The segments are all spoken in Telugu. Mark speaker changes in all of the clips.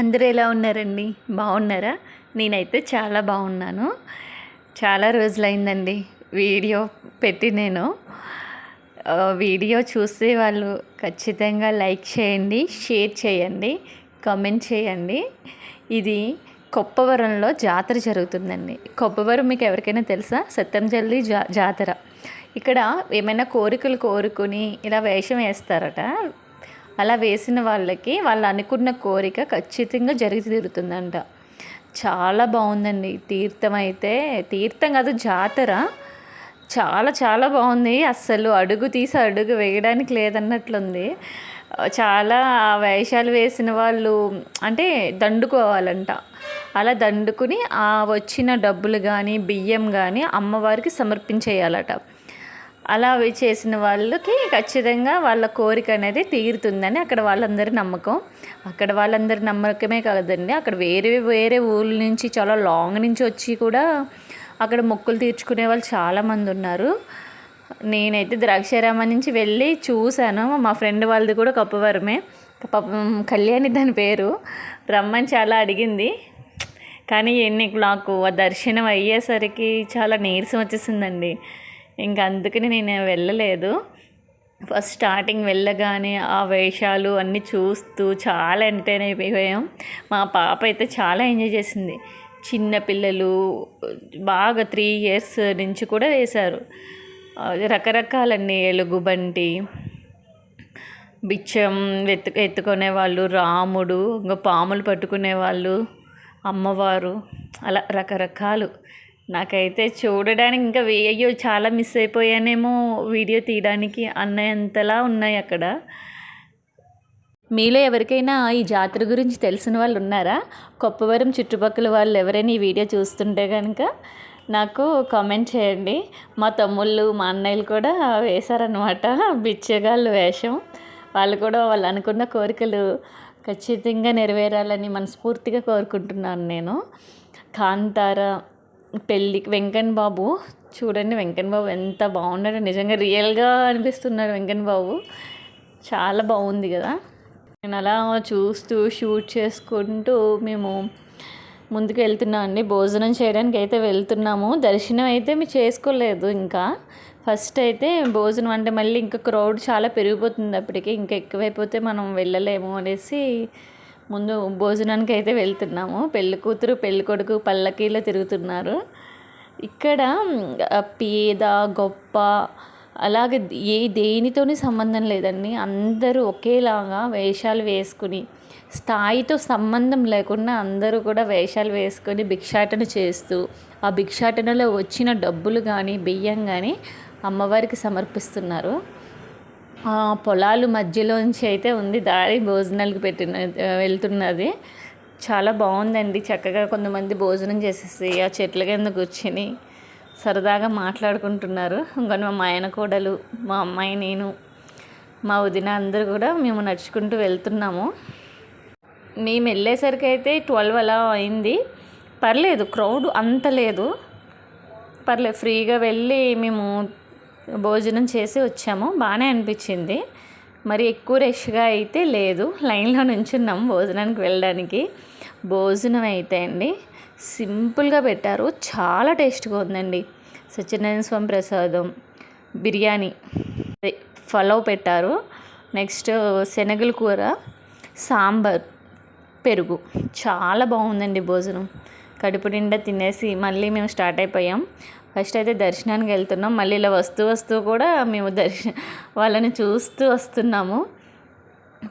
Speaker 1: అందరూ ఎలా ఉన్నారండి? బాగున్నారా? నేనైతే చాలా బాగున్నాను. చాలా రోజులైందండి వీడియో పెట్టి నేను. వీడియో చూసే వాళ్ళు ఖచ్చితంగా లైక్ చేయండి షేర్ చేయండి కామెంట్ చేయండి. ఇది కొప్పవరంలో జాతర జరుగుతుందండి. కొప్పవరం మీకు ఎవరికైనా తెలుసా? సత్యంజల్లి జా జాతర. ఇక్కడ ఏమైనా కోరికలు కోరుకుని ఇలా వేషం వేస్తారట. అలా వేసిన వాళ్ళకి వాళ్ళు అనుకున్న కోరిక ఖచ్చితంగా జరిగి తీరుతుందంట. చాలా బాగుందండి. తీర్థం అయితే తీర్థం కాదు జాతర. చాలా చాలా బాగుంది. అస్సలు అడుగు తీసి అడుగు వేయడానికి లేదన్నట్లుంది. చాలా వేషాలు వేసిన వాళ్ళు అంటే దండుకోవాలంట. అలా దండుకుని ఆ వచ్చిన డబ్బులు కానీ బియ్యం కానీ అమ్మవారికి సమర్పించేయాలట. అలా అవి చేసిన వాళ్ళకి ఖచ్చితంగా వాళ్ళ కోరిక అనేది తీరుతుందని అక్కడ వాళ్ళందరి నమ్మకం. అక్కడ వాళ్ళందరి నమ్మకమే కాదండి. అక్కడ వేరే వేరే ఊళ్ళ నుంచి చాలా లాంగ్ నుంచి వచ్చి కూడా అక్కడ మొక్కులు తీర్చుకునే వాళ్ళు చాలామంది ఉన్నారు. నేనైతే ద్రాక్షారామ నుంచి వెళ్ళి చూశాను. మా ఫ్రెండ్ వాళ్ళది కూడా కప్పవరమే. పాపం కళ్యాణి దాని పేరు. రమ్మని చాలా అడిగింది. కానీ ఎన్ని నాకు ఆ దర్శనం అయ్యేసరికి చాలా నీరసం వచ్చేసిందండి. ఇంకా అందుకని నేను వెళ్ళలేదు. ఫస్ట్ స్టార్టింగ్ వెళ్ళగానే ఆ వేషాలు అన్నీ చూస్తూ చాలా ఎంటర్టైన్ అయిపోయాం. మా పాప అయితే చాలా ఎంజాయ్ చేసింది. చిన్న పిల్లలు బాగా త్రీ ఇయర్స్ నుంచి కూడా వేశారు. రకరకాలన్నీ ఎలుగుబంటి బిచ్చం ఎత్తు ఎత్తుకునే వాళ్ళు రాముడు ఇంకా పాములు పట్టుకునే వాళ్ళు అమ్మవారు అలా రకరకాలు. నాకైతే చూడడానికి ఇంకా వే- అయ్యో చాలా మిస్ అయిపోయానేమో వీడియో తీయడానికి అన్నంతలా ఉన్నాయి అక్కడ. మీలో ఎవరికైనా ఈ జాతర గురించి తెలిసిన వాళ్ళు ఉన్నారా? కొప్పవరం చుట్టుపక్కల వాళ్ళు ఎవరైనా ఈ వీడియో చూస్తుంటే కనుక నాకు కామెంట్ చేయండి. మా తమ్ముళ్ళు మా అన్నయ్యలు కూడా వేశారనమాట బిచ్చగాళ్ళు వేషం. వాళ్ళు కూడా వాళ్ళు అనుకున్న కోరికలు ఖచ్చితంగా నెరవేరాలని మనస్ఫూర్తిగా కోరుకుంటున్నాను నేను. కాంతార పెళ్ళి వెంకన్ బాబు. చూడండి వెంకన్ బాబు ఎంత బాగున్నాడు. నిజంగా రియల్గా అనిపిస్తున్నాడు వెంకన్ బాబు. చాలా బాగుంది కదా. నేను అలా చూస్తూ షూట్ చేసుకుంటూ మేము ముందుకు వెళ్తున్నాం అండి. భోజనం చేయడానికి అయితే వెళ్తున్నాము. దర్శనం అయితే మేము చేసుకోలేదు ఇంకా. ఫస్ట్ అయితే భోజనం అంటే మళ్ళీ ఇంకా క్రౌడ్ చాలా పెరిగిపోతుంది అప్పటికి. ఇంకా ఎక్కువైపోతే మనం వెళ్ళలేము అనేసి ముందు భోజనానికి అయితే వెళ్తున్నాము. పెళ్ళి కూతురు పెళ్ళి కొడుకు పల్లకీలో తిరుగుతున్నారు. ఇక్కడ పేద గొప్ప అలాగే ఏ దేనితోని సంబంధం లేదండి. అందరూ ఒకేలాగా వేషాలు వేసుకుని స్థాయితో సంబంధం లేకుండా అందరూ కూడా వేషాలు వేసుకొని భిక్షాటన చేస్తూ ఆ భిక్షాటనలో వచ్చిన డబ్బులు కానీ బియ్యం కానీ అమ్మవారికి సమర్పిస్తున్నారు. పొలాలు మధ్యలోంచి అయితే ఉంది. దారి భోజనాలకు పెట్టిన వెళ్తున్నది. చాలా బాగుందండి. చక్కగా కొంతమంది భోజనం చేసేసి ఆ చెట్ల కింద కూర్చొని సరదాగా మాట్లాడుకుంటున్నారు. ఇంకా మా ఆయన కోడలు మా అమ్మాయి నేను మా వదిన అందరూ కూడా మేము నడుచుకుంటూ వెళ్తున్నాము. మేము వెళ్ళేసరికి అయితే ట్వెల్వ్ అలా అయింది. పర్లేదు క్రౌడ్ అంత లేదు. పర్లేదు ఫ్రీగా వెళ్ళి మేము భోజనం చేసి వచ్చాము. బాగానే అనిపించింది. మరి ఎక్కువ రష్గా అయితే లేదు. లైన్లో నుంచున్నాం భోజనానికి వెళ్ళడానికి. భోజనం అయితే అండి సింపుల్గా పెట్టారు. చాలా టేస్ట్గా ఉందండి. సత్యనారాయణ స్వామి ప్రసాదం బిర్యానీ అదే పెట్టారు. నెక్స్ట్ శనగల కూర సాంబార్ పెరుగు. చాలా బాగుందండి భోజనం. కడుపు నిండా తినేసి మళ్ళీ మేము స్టార్ట్ అయిపోయాం. ఫస్ట్ అయితే దర్శనానికి వెళ్తున్నాం. మళ్ళీ ఇలా వస్తూ వస్తూ కూడా మేము దర్శ వాళ్ళని చూస్తూ వస్తున్నాము.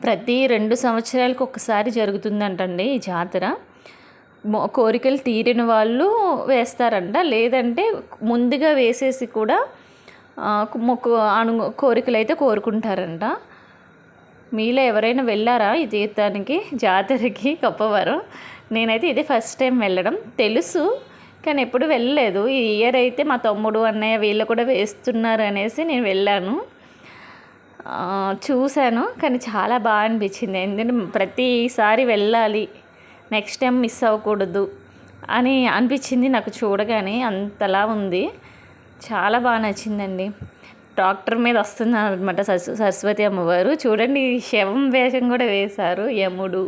Speaker 1: ప్రతి రెండు సంవత్సరాలకు ఒకసారి జరుగుతుందంటండి ఈ జాతర. కోరికలు తీరిన వాళ్ళు వేస్తారంట. లేదంటే ముందుగా వేసేసి కూడా మొక్కు అను కోరికలు అయితే కోరుకుంటారంట. మీలో ఎవరైనా వెళ్ళారా ఈ తీర్థానికి జాతరకి కప్పవరం నేనైతే ఇదే ఫస్ట్ టైం వెళ్ళడం. తెలుసు. కానీ ఎప్పుడు వెళ్ళలేదు. ఈ ఇయర్ అయితే మా తమ్ముడు అన్నయ్య వీళ్ళు కూడా వేస్తున్నారు అనేసి నేను వెళ్ళాను. చూశాను కానీ చాలా బాగా అనిపించింది. ఎందుకంటే ప్రతిసారి వెళ్ళాలి నెక్స్ట్ టైం మిస్ అవ్వకూడదు అని అనిపించింది నాకు చూడగానే. అంతలా ఉంది. చాలా బాగా నచ్చిందండి. డాక్టర్ మీద వస్తున్నారు అనమాట సరస్వతి అమ్మవారు. చూడండి శవం వేషం కూడా వేశారు యముడు.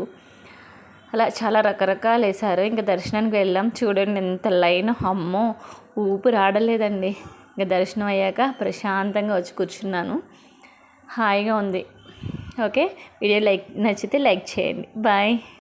Speaker 1: అలా చాలా రకరకాలు వేశారు. ఇంకా దర్శనానికి వెళ్ళాం. చూడండి ఎంత లైన్. అమ్మో! ఊపిరి ఆడలేదండి ఇంకా దర్శనం అయ్యాక ప్రశాంతంగా వచ్చి కూర్చున్నాను. హాయిగా ఉంది. ఓకే? వీడియో లైక్ నచ్చితే లైక్ చేయండి. బాయ్.